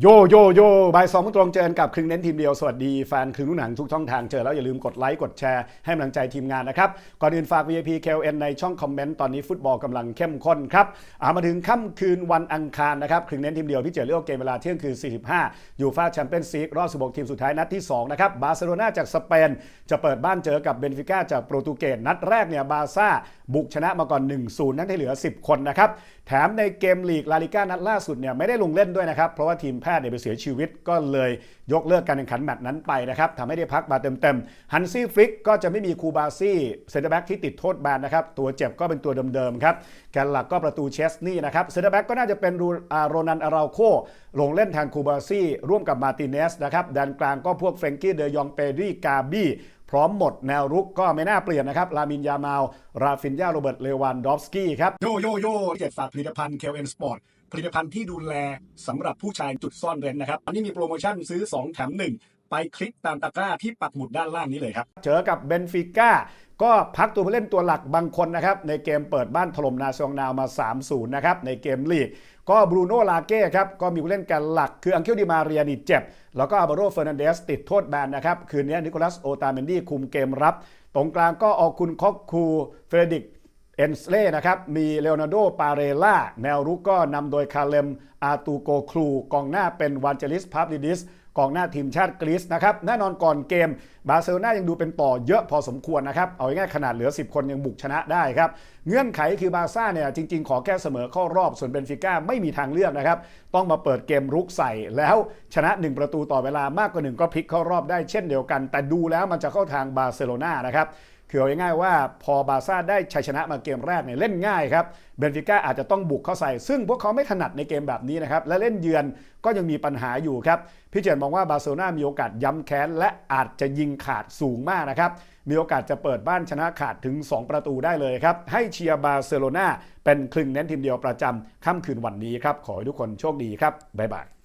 โยโยโยบายสองมงตรงเจอกับครึ่งเน้นทีมเดียว สวัสดีแฟนครึ่งลูกหนังทุกช่องทางเจอแล้วอย่าลืมกดไลค์กดแชร์ให้กำลังใจทีมงานนะครับ ก่อนอื่นฝาก VIP KLN ในช่องคอมเมนต์ตอนนี้ฟุตบอลกำลังเข้มข้นครับอามาถึงค่ำคืนวันอังคารนะครับครึ่งเน้นทีมเดียวพี่เจอเลือกเกมเวลาเที่ยงคืน 45ยูฟาแชมเปี้ยนส์ลีกรอบ 16 ทีมสุดท้ายนัดที่ 2 นะครับบาร์เซโลนาจากสเปน จะเปิดบ้านเจอกับเบนฟิก้าจากโปรตุเกสนัดแรกเนี่ยบาซ่าบุกชนะมาก่อน 1-0ทั้งที่เหลือ 10 คนนะครับแถมในเกมลีกลาลิก้านัดล่าสุดเนี่ยไม่ได้ลงเล่นด้วยนะครับเพราะว่าทีมแพทย์เนี่ยไปเสียชีวิต ก็เลยยกเลิกการแข่งขันแมตช์นั้นไปนะครับทำให้ได้พักมาเต็มๆฮันซี่ฟลิกก็จะไม่มีคูบาซี่เซนเตอร์แบ็กที่ติดโทษแบนนะครับตัวเจ็บก็เป็นตัวเดิมๆครับแกนหลักก็ประตูเชสนี่นะครับเซนเตอร์แบ็กก็น่าจะเป็นโรนันอาราโคลงเล่นแทนคูบาซี่ร่วมกับมาติเนสนะครับแดนกลางก็พวกเฟรงกี้เดยองเปรีกาบี้ พร้อมหมดแนวรุกก็ไม่น่าเปลี่ยนนะครับ ลามินยามาล ราฟินยาโรเบิร์ต เลวานดอฟสกี้ครับ โยโยโย่เจ็ดฝากผลิตภัณฑ์เคลเอ็นสปอร์ตผลิตภัณฑ์ที่ดูแลสำหรับผู้ชายจุดซ่อนเร้นนะครับ อันนี้มีโปรโมชั่นซื้อ 2 แถม 1 ไปคลิกตามตะกร้าที่ปักหมุดด้านล่างนี้เลยครับ เจอกับเบนฟิก้า ก็พักตัวผู้เล่นตัวหลักบางคนนะครับในเกมเปิดบ้านถล่มนาซองนาวมา 3-0 นะครับในเกมลีก ก็บรูโน่ลาเก้ครับก็มีผู้เล่นกันหลัก คืออังเคิลดิมาเรียนี่เจ็บ แล้วก็อาบาโรเฟอร์นันเดสติดโทษแบนนะครับ คืนนี้นิโคลัสโอตาเมนดี้คุมเกมรับ ตรงกลางก็ออกคุณคอกคูเฟรดิก อนสเล่นะครับมีเลโอนาร์โดปาเรล่าแนวรุกก็นำโดยคาเลมอาตูโกครูกองหน้าเป็นวานเจลิสพาบลิดิสกองหน้าทีมชาติกรีซนะครับแน่นอนก่อนเกม บาร์เซโลนายังดูเป็นต่อเยอะพอสมควรนะครับ เอาง่ายขนาดเหลือ 10 คนยังบุกชนะได้ครับ เงื่อนไขคือบาร์ซ่าเนี่ยจริง ๆ ขอแค่เสมอเข้ารอบส่วนเบนฟิก้าไม่มีทางเลือกนะครับ ต้องมาเปิดเกมรุกใส่แล้วชนะ 1 ประตูต่อเวลามากกว่า 1 ก็พลิกเข้ารอบได้เช่นเดียวกัน แต่ดูแล้วมันจะเข้าทางบาร์เซโลนานะครับ คือเอาง่ายๆว่าพอบาซ่าได้ชัยชนะมาเกมแรกเนี่ยเล่นง่ายครับเบนฟิก้าอาจจะต้องบุกเข้าใส่ ซึ่งพวกเขาไม่ถนัดในเกมแบบนี้นะครับและเล่นเยือนก็ยังมีปัญหาอยู่ครับพี่เจนมองว่าบาร์เซโลนามีโอกาสย้ำแค้นและอาจจะยิงขาดสูงมากนะครับมีโอกาสจะเปิดบ้านชนะขาดถึง 2 ประตูได้เลยครับ ให้เชียร์บาร์เซโลนาเป็นคลึงเน้นทีมเดียวประจำค่ำคืนวันนี้ครับ ขอให้ทุกคนโชคดีครับ บ๊ายบาย